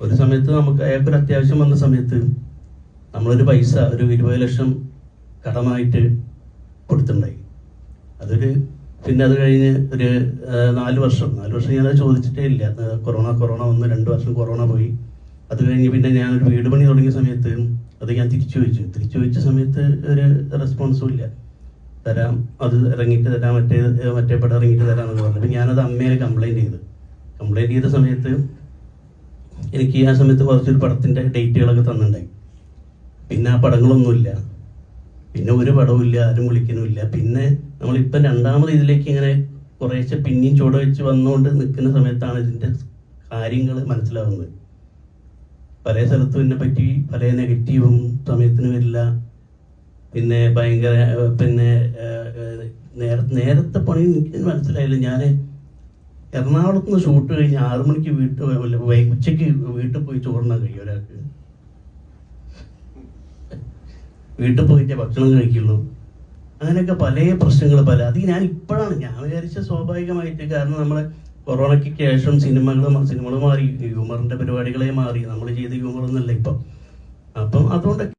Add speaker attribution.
Speaker 1: ഒരു സമയത്ത് നമുക്ക് അയാൾക്കൊരു അത്യാവശ്യം വന്ന സമയത്ത് നമ്മളൊരു പൈസ ഒരു ഇരുപത് ലക്ഷം കടമായിട്ട് കൊടുത്തിട്ടുണ്ടായി. അതൊരു പിന്നെ അത് കഴിഞ്ഞ് ഒരു നാല് വർഷം. നാല് വർഷം ഞാനത് ചോദിച്ചിട്ടേ ഇല്ല. കൊറോണ കൊറോണ വന്ന് രണ്ട് വർഷം കൊറോണ പോയി. അത് കഴിഞ്ഞ് പിന്നെ ഞാനൊരു വീട് പണി തുടങ്ങിയ സമയത്ത് അത് ഞാൻ തിരിച്ചു ചോദിച്ചു. തിരിച്ചു ചോദിച്ച സമയത്ത് ഒരു റെസ്പോൺസും ഇല്ല. തരാം അത് ഇറങ്ങിയിട്ട് തരാം മറ്റേ മറ്റേ പടം ഇറങ്ങിയിട്ട് തരാമെന്ന് പറഞ്ഞു. അപ്പോൾ ഞാനത് അമ്മയെ കംപ്ലൈന്റ് ചെയ്തു. കംപ്ലൈന്റ് ചെയ്ത സമയത്ത് എനിക്ക് ആ സമയത്ത് കുറച്ചൊരു പടത്തിന്റെ ഡേറ്റുകളൊക്കെ തന്നിട്ടുണ്ടായി. പിന്നെ ആ പടങ്ങളൊന്നുമില്ല. പിന്നെ ഒരു പടവുമില്ല ആരും വിളിക്കുന്നുമില്ല. പിന്നെ നമ്മളിപ്പം രണ്ടാമത് ഇതിലേക്ക് ഇങ്ങനെ കുറേശ്ശെ പിന്നെയും ചുവട് വെച്ച് വന്നുകൊണ്ട് നിൽക്കുന്ന സമയത്താണ് ഇതിന്റെ കാര്യങ്ങൾ മനസ്സിലാവുന്നത്. പല സ്ഥലത്തും എന്നെ പറ്റി പല നെഗറ്റീവും സമയത്തിന് വരില്ല. പിന്നെ ഭയങ്കര പിന്നെ ഏഹ്, ഏഹ്, നേര നേരത്തെ പണി എനിക്ക് മനസ്സിലായില്ല. ഞാൻ എറണാകുളത്ത് നിന്ന് ഷൂട്ട് കഴിഞ്ഞ് ആറു മണിക്ക് വീട്ട് ഉച്ചയ്ക്ക് വീട്ടിൽ പോയി ചോറിനാൻ കഴിയും ഒരാൾക്ക്? വീട്ടിൽ പോയിട്ടേ ഭക്ഷണം കഴിക്കുള്ളൂ. അങ്ങനെയൊക്കെ പല പ്രശ്നങ്ങൾ പല അത് ഞാൻ ഇപ്പോഴാണ് ഞാൻ വിചാരിച്ച സ്വാഭാവികമായിട്ട് കാരണം നമ്മളെ കൊറോണയ്ക്ക് ശേഷം സിനിമകൾ സിനിമകൾ മാറി ഹ്യൂമറിന്റെ പരിപാടികളെ മാറി നമ്മൾ ചെയ്ത ഹ്യൂമറൊന്നുമല്ല ഇപ്പം. അപ്പം അതുകൊണ്ട്